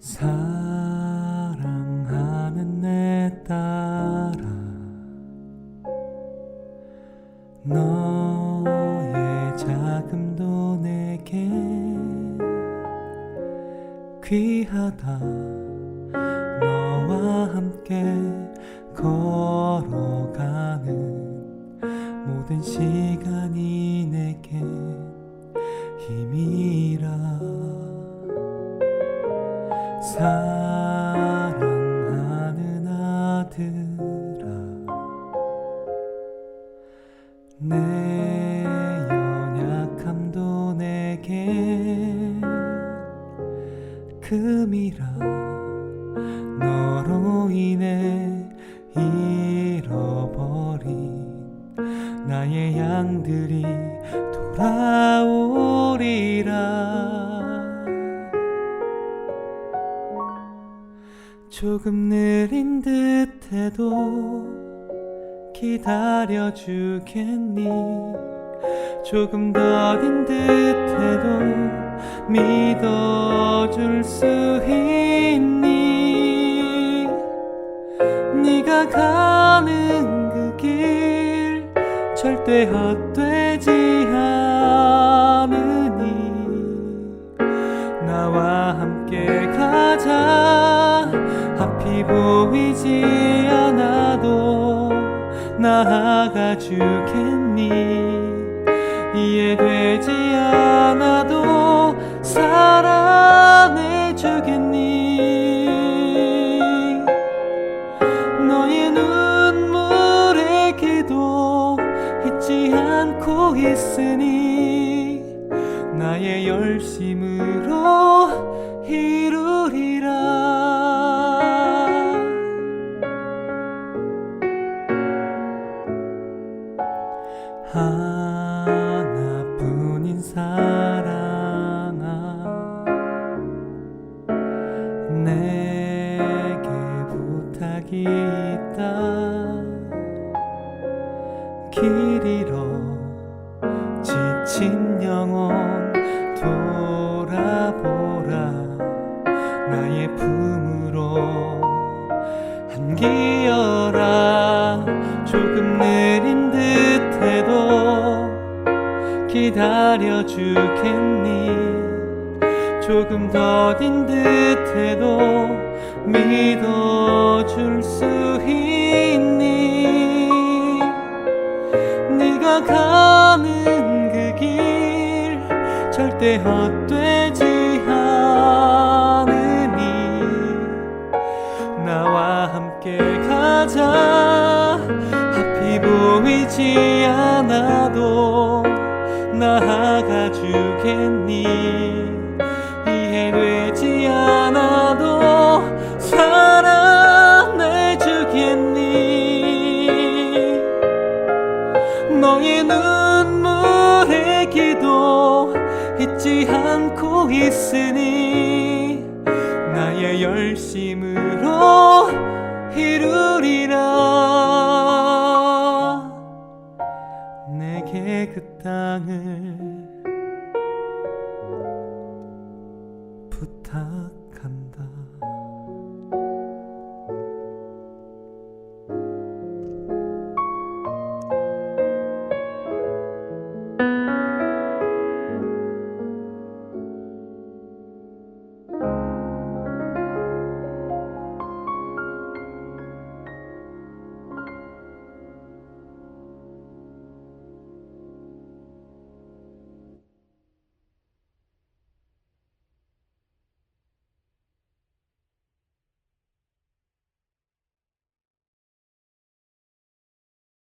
사랑하는 내 딸아 너의 자금도 내게 귀하다. 너와 함께 걸어가는 모든 시간이 내게 힘이라 사랑하는 아들아 내 연약함도 내게 금이라. 너로 인해 잃어버린 나의 양들이 돌아오리라 조금 느린 듯해도 기다려 주겠니? 조금 더딘 듯해도 믿어줄 수 있니? 네가 가는 그 길 절대 헛되지 나아가 주겠니? 이해되지 않아도 사랑해 주겠니? 너의 눈물의 기도 잊지 않고 있으니 나의 열심으로 이루리 사랑아 내게 부탁이 있다. 길 잃어 지친 영혼 돌아보라. 나의 품으로 한기 기다려 주겠니? 조금 더딘 듯해도 믿어줄 수 있니? 네가 가는 그 길 절대 헛되지 않으니. 나와 함께 가자. 앞이 보이지 않아도 나아가 주겠니? 이해되지 않아도 사랑해 주겠니? 너의 눈물의 기도 잊지 않고 있으니 나의 열심으로 이루리라 내게 그 땅을